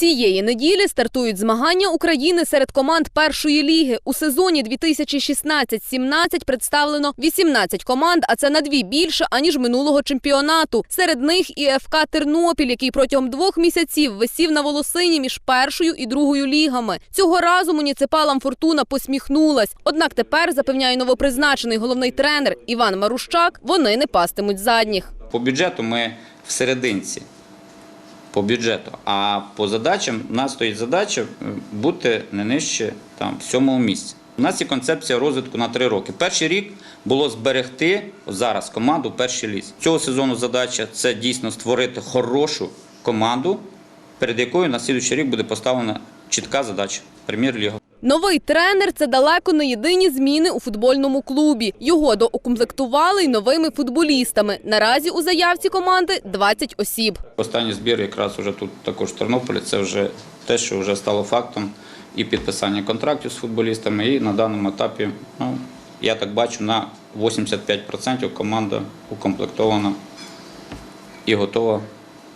Цієї неділі стартують змагання України серед команд першої ліги. У сезоні 2016-17 представлено 18 команд, а це на дві більше аніж минулого чемпіонату. Серед них і ФК Тернопіль, який протягом двох місяців висів на волосині між першою і другою лігами. Цього разу муніципалам Фортуна посміхнулась. Однак тепер запевняє новопризначений головний тренер Іван Марущак. Вони не пастимуть задніх. По бюджету ми в серединці. По бюджету. А по задачам у нас стоїть задача е, бути не нижче там, сьомого місця. У нас є концепція розвитку на три роки. Перший рік було зберегти зараз команду в ліс. Цього сезону задача це дійсно створити хорошу команду, перед якою на слідуючий рік буде поставлена чітка задача прем'єр-ліга. Новий тренер це далеко не єдині зміни у футбольному клубі. Його доукомплектували й новими футболістами. Наразі у заявці команди 20 осіб. Останній збір якраз уже тут також в Тернополі. Це вже те, що вже стало фактом і підписання контрактів з футболістами. І на даному етапі, ну, я так бачу, на 85% команда укомплектована і готова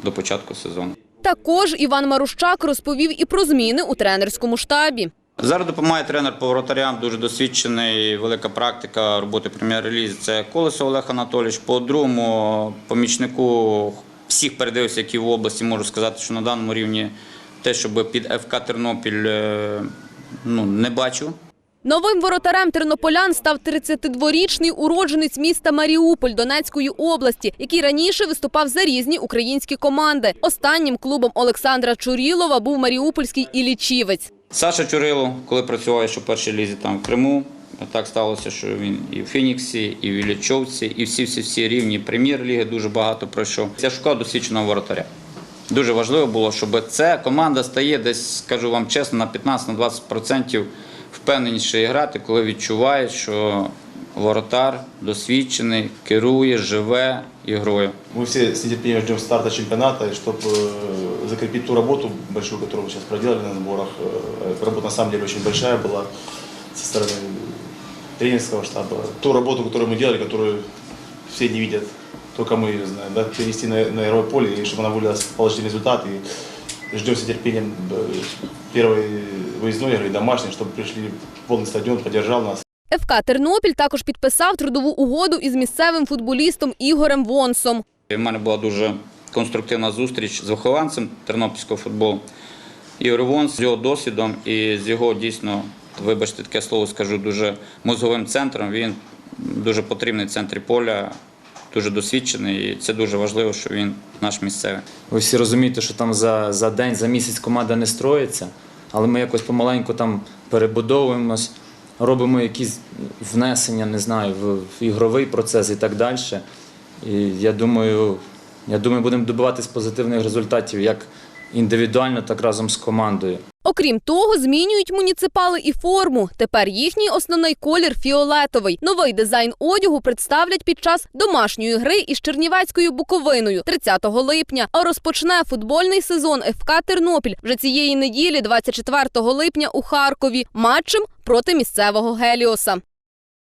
до початку сезону. Також Іван Марущак розповів і про зміни у тренерському штабі. Зараз допомагає тренер по воротарям, дуже досвідчений, велика практика роботи прем'єр-лізі. Це Колесо Олег Анатолійович. По другому помічнику всіх передивився, які в області можу сказати, що на даному рівні те, щоб під ФК Тернопіль е, ну, не бачу. Новим воротарем тернополян став 32-річний уродженець міста Маріуполь Донецької області, який раніше виступав за різні українські команди. Останнім клубом Олександра Чурілова був маріупольський Іллічівець. Саша Чурило, коли працював в першій лізі там в Криму, так сталося, що він і в Фініксі, і в Іллічовці, і всі-всі-всі рівні прем'єр-ліги дуже багато пройшов. Я шукав досвідченого воротаря. Дуже важливо було, щоб ця команда стає десь, скажу вам чесно, на 15-20% впевненіше грати, коли відчуває, що воротар досвідчений, керує, живе ігрою. Мы все с нетерпением ждем старта чемпионата, и чтобы закрепить ту работу большую, которую мы сейчас проделали на сборах. Э, эта Работа на самом деле очень большая была со стороны тренерского штаба. Ту работу, которую мы делали, которую все не видят, только мы ее знаем, да, перевести на, на игровое поле, и чтобы она вылилась в положительный результат. И ждем с нетерпением э, первой выездной игры, домашней, чтобы пришли полный стадион, поддержал нас. ФК Тернопіль також підписав трудову угоду із місцевим футболістом Ігорем Вонсом. У мене була дуже конструктивна зустріч з вихованцем тернопільського футболу. Ігор Вонс з його досвідом і з його дійсно, вибачте, таке слово скажу, дуже мозговим центром. Він дуже потрібний в центрі поля, дуже досвідчений. І це дуже важливо, що він наш місцевий. Ви всі розумієте, що там за, за день, за місяць команда не строїться, але ми якось помаленьку там перебудовуємось, робимо якісь внесення, не знаю, в ігровий процес і так далі. І я думаю, я думаю, будемо добиватись позитивних результатів як індивідуально, так разом з командою. Окрім того, змінюють муніципали і форму. Тепер їхній основний колір фіолетовий. Новий дизайн одягу представлять під час домашньої гри із Чернівецькою Буковиною 30 липня. А розпочне футбольний сезон ФК Тернопіль вже цієї неділі, 24 липня, у Харкові, матчем проти місцевого Геліоса.